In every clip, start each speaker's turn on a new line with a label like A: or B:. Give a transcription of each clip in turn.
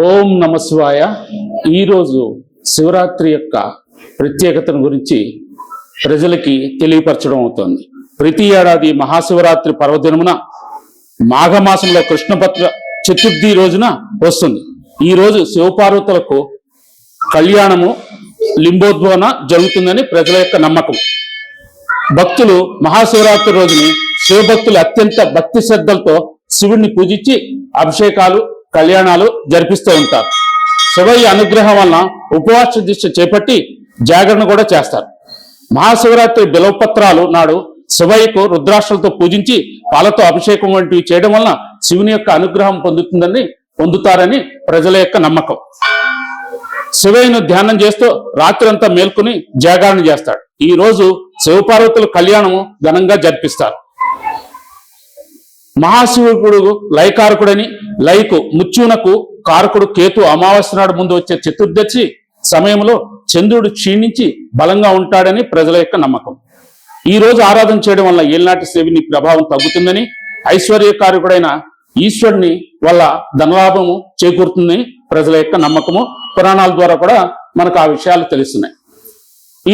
A: ఓం నమస్వాయ ఈరోజు శివరాత్రి యొక్క ప్రత్యేకతను గురించి ప్రజలకి తెలియపరచడం అవుతుంది. ప్రతి ఏడాది మహాశివరాత్రి పర్వదినమున మాఘమాసంలో కృష్ణపత్ర చతుర్థి రోజున వస్తుంది. ఈ రోజు శివపార్వతులకు కళ్యాణము లింబోద్భవన జరుగుతుందని ప్రజల యొక్క నమ్మకం. భక్తులు మహాశివరాత్రి రోజుని శివభక్తులు అత్యంత భక్తి శ్రద్ధలతో శివుణ్ణి పూజించి అభిషేకాలు కళ్యాణాలు జరిపిస్తూ ఉంటారు. శివయ్య అనుగ్రహం వలన ఉపవాస దీక్ష చేపట్టి జాగరణ కూడా చేస్తారు. మహాశివరాత్రి బిలవపత్రాలు నాడు శివయ్యకు రుద్రాక్షలతో పూజించి పాలతో అభిషేకం వంటివి చేయడం వలన శివుని యొక్క అనుగ్రహం పొందుతుందని పొందుతారని ప్రజల యొక్క నమ్మకం. శివయ్యను ధ్యానం చేస్తూ రాత్రంతా మేల్కొని జాగరణ చేస్తాడు. ఈ రోజు శివపార్వతుల కళ్యాణము ఘనంగా జరిపిస్తారు. మహాశివుడు లైకారకుడని లైకు ముత్యునకు కారకుడు కేతు అమావాస్య నాడు ముందు వచ్చే చతుర్దశి సమయంలో చంద్రుడు క్షీణించి బలంగా ఉంటాడని ప్రజల యొక్క నమ్మకం. ఈ రోజు ఆరాధన చేయడం వల్ల ఏలినాటి శివుని ప్రభావం తగ్గుతుందని ఐశ్వర్యకారకుడైన ఈశ్వరుని వల్ల ధనలాభము చేకూరుతుందని ప్రజల యొక్క నమ్మకము పురాణాల ద్వారా కూడా మనకు ఆ విషయాలు తెలుస్తున్నాయి.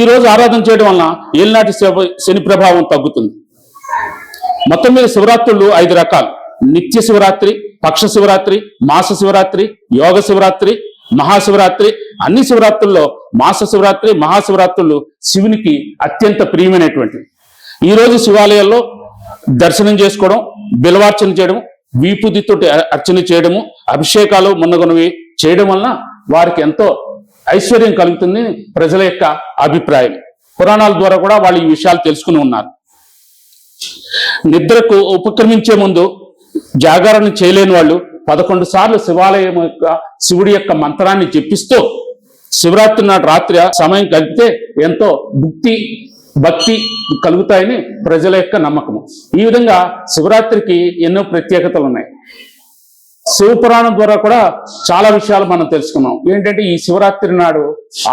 A: ఈ రోజు ఆరాధన చేయడం వలన ఏలినాటి శివ- శని ప్రభావం తగ్గుతుంది. మొత్తం మీద శివరాత్రులు ఐదు రకాలు. నిత్య శివరాత్రి పక్ష శివరాత్రి మాస శివరాత్రి యోగ శివరాత్రి మహాశివరాత్రి అన్ని శివరాత్రుల్లో మాస శివరాత్రి మహాశివరాత్రులు శివునికి అత్యంత ప్రియమైనటువంటివి. ఈ రోజు శివాలయాల్లో దర్శనం చేసుకోవడం బిలవార్చన చేయడం వీపుదితోటి అర్చన చేయడము అభిషేకాలు మున్నగునవి చేయడం వలన వారికి ఎంతో ఐశ్వర్యం కలుగుతుంది ప్రజల యొక్క అభిప్రాయం. పురాణాల ద్వారా కూడా వాళ్ళు ఈ విషయాలు తెలుసుకుని ఉన్నారు. నిద్రకు ఉపక్రమించే ముందు జాగరణ చేయలేని వాళ్ళు పదకొండు సార్లు శివాలయం యొక్క శివుడి యొక్క మంత్రాన్ని జపిస్తూ శివరాత్రి నాడు రాత్రి సమయం గడిపితే ఎంతో భుక్తి భక్తి కలుగుతాయని ప్రజల యొక్క నమ్మకము. ఈ విధంగా శివరాత్రికి ఎన్నో ప్రత్యేకతలు ఉన్నాయి. శివపురాణం ద్వారా కూడా చాలా విషయాలు మనం తెలుసుకున్నాం. ఏంటంటే ఈ శివరాత్రి నాడు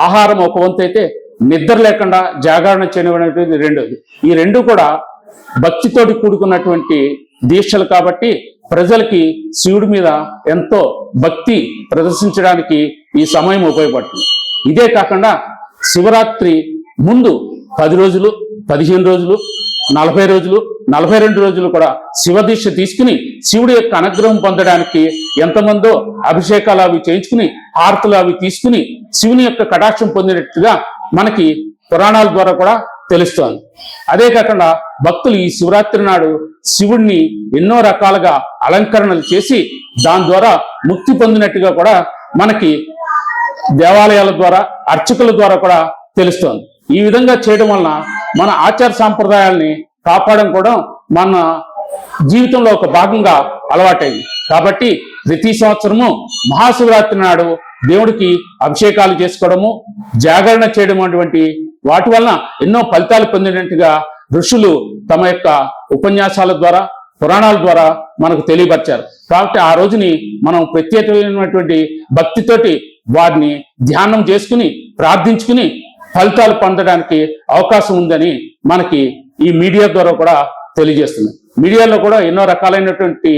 A: ఆహారం ఒక వంతు అయితే నిద్ర లేకుండా జాగరణ చేయడం అనేటువంటిది రెండోది. ఈ రెండు కూడా భక్తితోటి కూడుకున్నటువంటి దీక్షలు కాబట్టి ప్రజలకి శివుడి మీద ఎంతో భక్తి ప్రదర్శించడానికి ఈ సమయం ఉపయోగపడుతుంది. ఇదే కాకుండా శివరాత్రి ముందు పది రోజులు పదిహేను రోజులు నలభై రోజులు నలభై రెండు రోజులు కూడా శివదీక్ష తీసుకుని శివుడి యొక్క అనుగ్రహం పొందడానికి ఎంతమందో అభిషేకాలు అవి చేయించుకుని హారతులు అవి తీసుకుని శివుని యొక్క కటాక్షం పొందినట్టుగా మనకి పురాణాల ద్వారా కూడా తెలుస్తోంది. అదే కాకుండా భక్తులు ఈ శివరాత్రి నాడు శివుణ్ణి ఎన్నో రకాలుగా అలంకరణలు చేసి దాని ద్వారా ముక్తి పొందినట్టుగా కూడా మనకి దేవాలయాల ద్వారా అర్చకుల ద్వారా కూడా తెలుస్తోంది. ఈ విధంగా చేయడం వలన మన ఆచార సాంప్రదాయాల్ని కాపాడడం కూడా మన జీవితంలో ఒక భాగంగా అలవాటైంది. కాబట్టి ప్రతి సంవత్సరము మహాశివరాత్రి నాడు దేవుడికి అభిషేకాలు చేసుకోవడము జాగరణ చేయడం అటువంటి వాటి వలన ఎన్నో ఫలితాలు పొందినట్టుగా ఋషులు తమ యొక్క ఉపన్యాసాల ద్వారా పురాణాల ద్వారా మనకు తెలియపరిచారు. కాబట్టి ఆ రోజుని మనం ప్రత్యేకమైనటువంటి భక్తితోటి వారిని ధ్యానం చేసుకుని ప్రార్థించుకుని ఫలితాలు పొందడానికి అవకాశం ఉందని మనకి ఈ మీడియా ద్వారా కూడా తెలియజేస్తుంది. మీడియాలో కూడా ఎన్నో రకాలైనటువంటి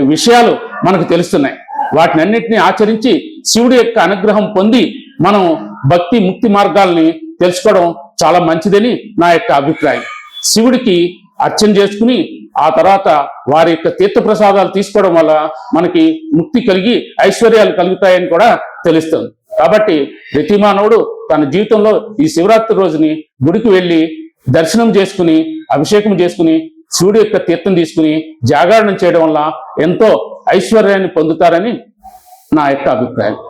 A: విషయాలు మనకు తెలుస్తున్నాయి. వాటిని అన్నింటినీ ఆచరించి శివుడి యొక్క అనుగ్రహం పొంది మనం భక్తి ముక్తి మార్గాల్ని తెలుసుకోవడం చాలా మంచిదని నా యొక్క అభిప్రాయం. శివుడికి అర్చన చేసుకుని ఆ తర్వాత వారి యొక్క తీర్థ ప్రసాదాలు తీసుకోవడం వల్ల మనకి ముక్తి కలిగి ఐశ్వర్యాలు కలుగుతాయని కూడా తెలుస్తుంది. కాబట్టి ప్రతి మానవుడు తన జీవితంలో ఈ శివరాత్రి రోజుని గుడికి వెళ్ళి దర్శనం చేసుకుని అభిషేకం చేసుకుని శివుడి యొక్క తీర్థం తీసుకుని జాగరణం చేయడం వల్ల ఎంతో ఐశ్వర్యాన్ని పొందుతారని నా యొక్క అభిప్రాయం